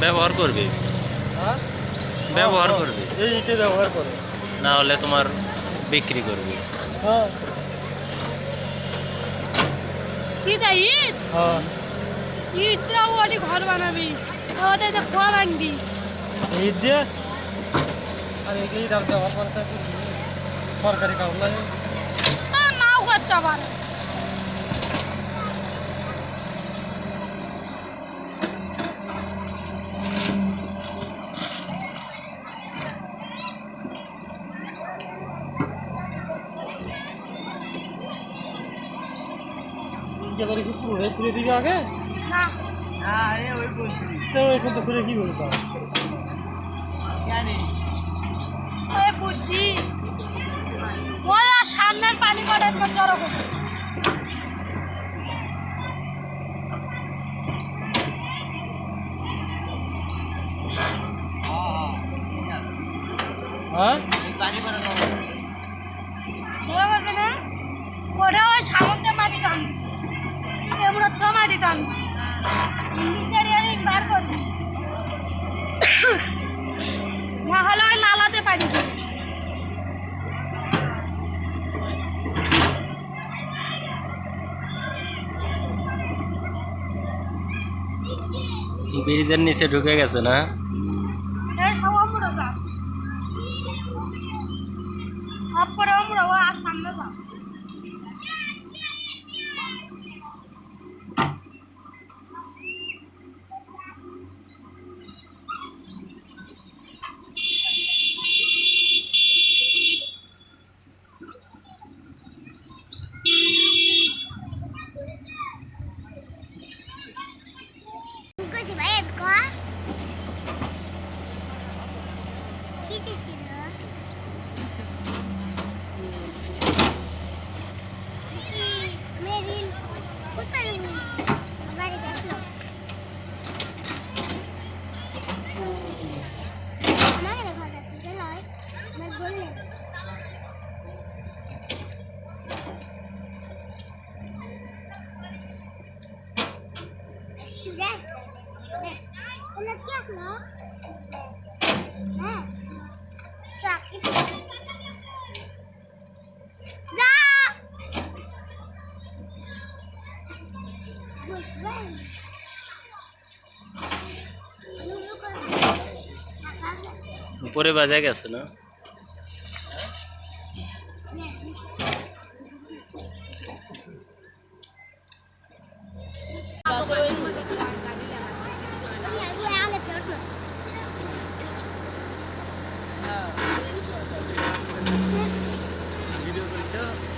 ব্যবহার করবি? হ্যাঁ? ব্যবহার হ্যাঁ, করবি? এই ইটে ব্যবহার করে। না হলে তোমার বিক্রি করবি। হ্যাঁ। কি চাই ইট? হ্যাঁ। ইট দাও ওটি ঘর বানাবি। ওতে যে খোয়া ভাঙবি। ইট দিয়ে? আর এই ইট আর ব্যবহার করতে সরকারি কাজ লাগে নাও করতে পারে ইটে করে কি পুরো খুলে দিবি আগে? এখন তো খুলে কি করবি বুদ্ধি। সামনের পানি পড়ে জড়ো করবে হ্যাঁ? জড়ো করবে না ওটা ওই সামনে মাটি টানবে। টানবে নিচের এর বার না হলে ওই নালাতে দেবে ব্রিজের নিচে ঢুকে গেছে না? উপরে বাজা গেছে না?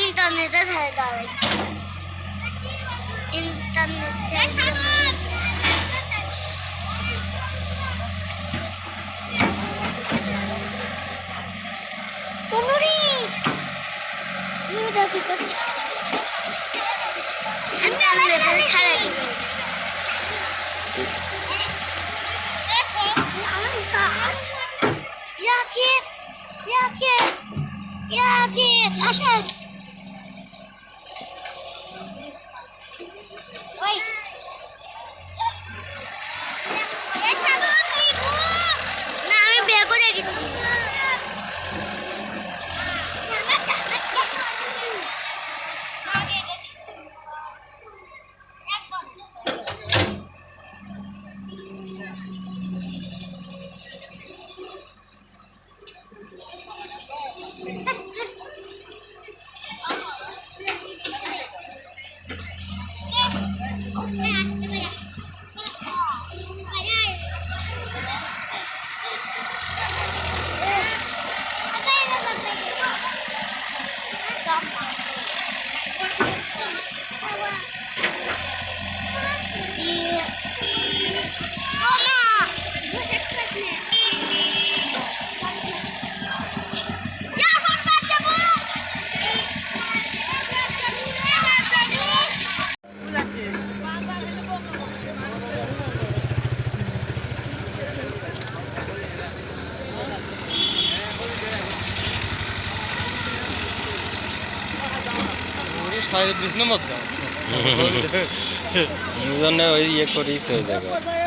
ইন্টারনেটে ছেড়ে দেওয়া ইন্টারনেট দেখি ইন্টারনেটে ছেড়ে দিই যাচ্ছি যাচ্ছি যাচ্ছি আসেন ওই বিষ্ণু মত জন্য ওই ইয়ে করিস ওই জায়গায়